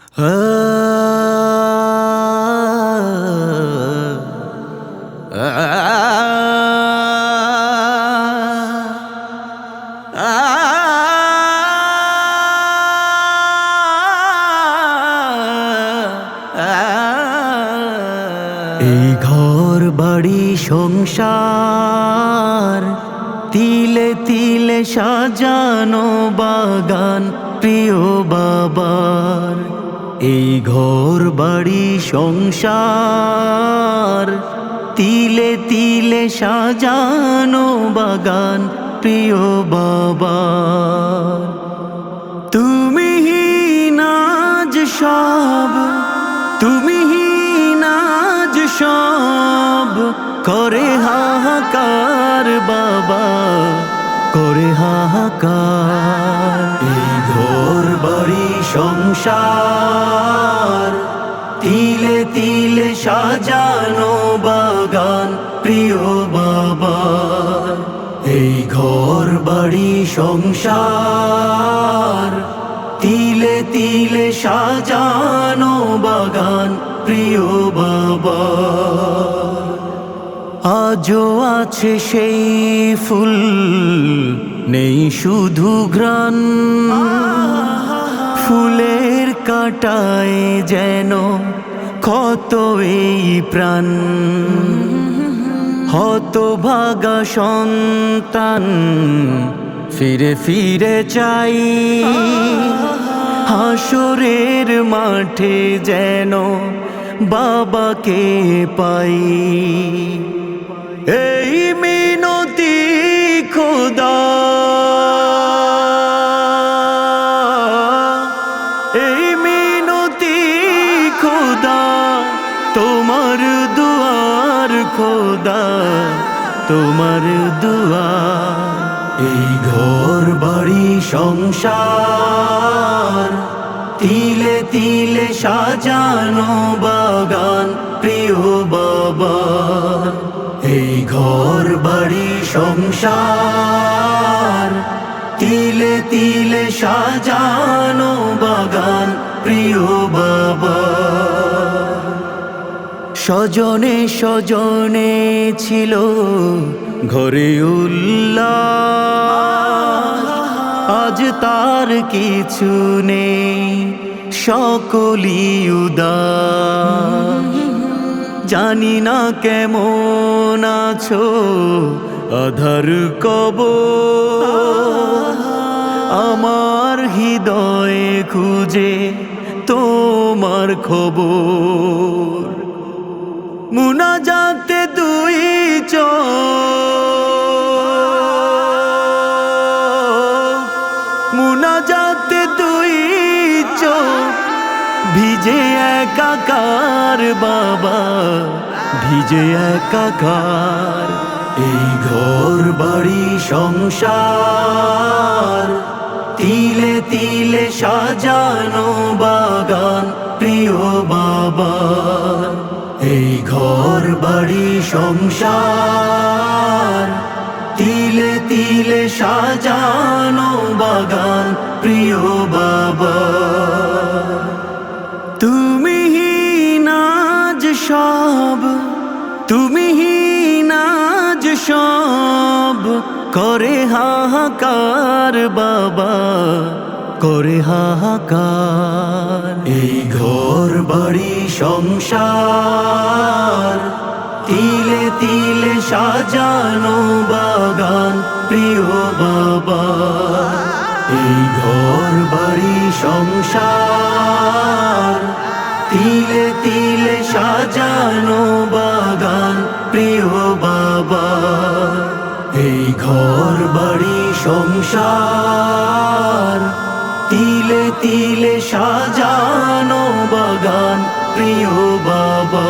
এই ঘর বাড়ি সংসার তিলে তিলে সাজানো বাগান প্রিয় বাবার। এই ঘর বাড়ি সংসার, তিলে তিলে সাজানো বাগান, প্রিয় বাবা। তুমি নাজ সব, তুমি নাজ সব, করে হাহাকার বাবা, করে হাহাকার। এই ঘর বাড়ি সংসার। তিলে তিলে সাজানো বাগান, প্রিয় বাবা এই ঘর বাড়ি সংসার। তিলে তিলে সাজানো বাগান, প্রিয় বাবা আজও আছে সেই ফুল, নেই শুধু ফুলের কাটায় যেন কত এই প্রাণ। হতভাগা সন্তান ফিরে ফিরে চাই। হাসরের মাঠে যেন বাবাকে পাই। এই মিনতি খোদা তোমার দুয়ার খোদা, তোমার দুয়ার। এই ঘর বাড়ি সংসার, তিলে তিলে সাজানো বাগান প্রিয় বাবা এই ঘর বাড়ি সংসার, তিলে তিলে সাজানো বাগান প্রিয় বাবা স্বজনে স্বজনে ছিল ঘরে আজ তার কিছু নেই সকলি জানি না কেমন আছো, আধার কব আমার হৃদয়ে খুঁজে তোমার খবর। মুনাজাতে দুই চোখ। মুনাজাতে দুই চোখ। ভিজে একাকার বাবা, ভিজে একাকার এই ঘর বাড়ি সংসার। তিলে তিলে সাজানো বাগান, প্রিয় বাবা। ঘর, বাড়ি, সংসার। তিলে তিলে সাজানো বাগান, প্রিয় বাবা। তুমি নাজ সব, তুমি নাজ সব, করে হাহাকার বাবা। করে হাহাকার। এই ঘর বাড়ি সংসার, তিলে তিলে সাজানো বাগান, প্রিয় বাবা। এই ঘর বাড়ি সংসার, তিলে তিলে সাজানো বাগান, প্রিয় বাবা। এই ঘর বাড়ি সংসার তিলে তিলে সাজানো বাগান প্রিয় বাবা।